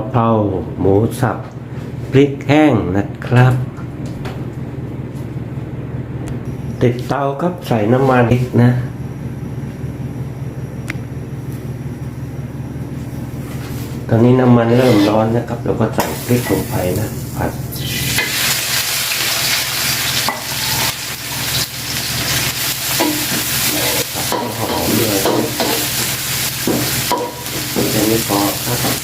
ะเพราหมูสับพริกแห้งนะครับ ติดเตาครับใส่น้ำมันอีกนะ ตอนนี้น้ำมันเริ่มร้อนนะครับ เราก็ใส่พริกลงไปนะผัดหอมเลยแค่นี้พอครับ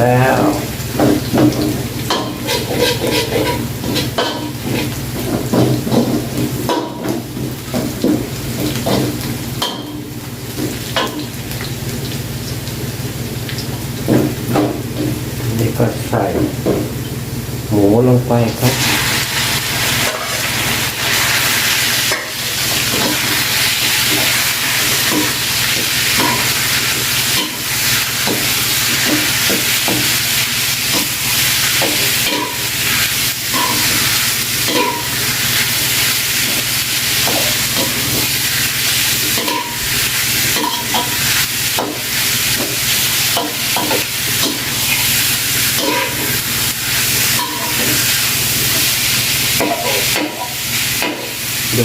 แล้ว นี่ก็ใส่หมูลงไปครับ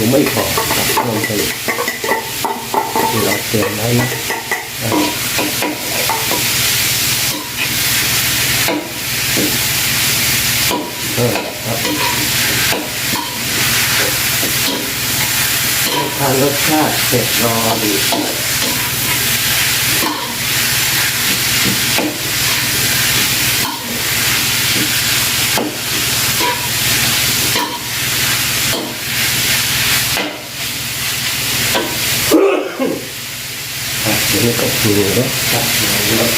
ดูไม่พอครับลงไปที่เราเตรียมไว้นะอะเออครับทานรสชาติเสร็จรอดี ครับเดี๋ยวนี้ก็คือรสชาติของรส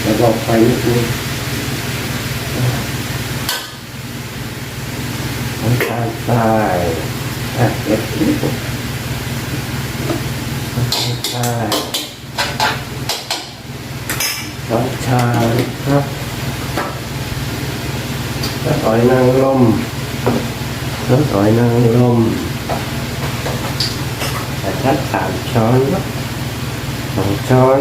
ซีอิ๊วขาวนะใส่ซีอิ๊วขาวไปหนึ่งช้อนโต๊ะซีอิ๊วขาวหนึ่งช้อนโต๊ะครับน้ำตายใส่น้ำตายแล้วก็ไฟนิดนึงน้ำตาลทรายอะเก็บนิดนึงน้ำตาลทรายน้ำชาครับน้ำอ้อยนางรมน้ำอ้อยนางรมแต่ชัดสามช้อนนะสองช้อน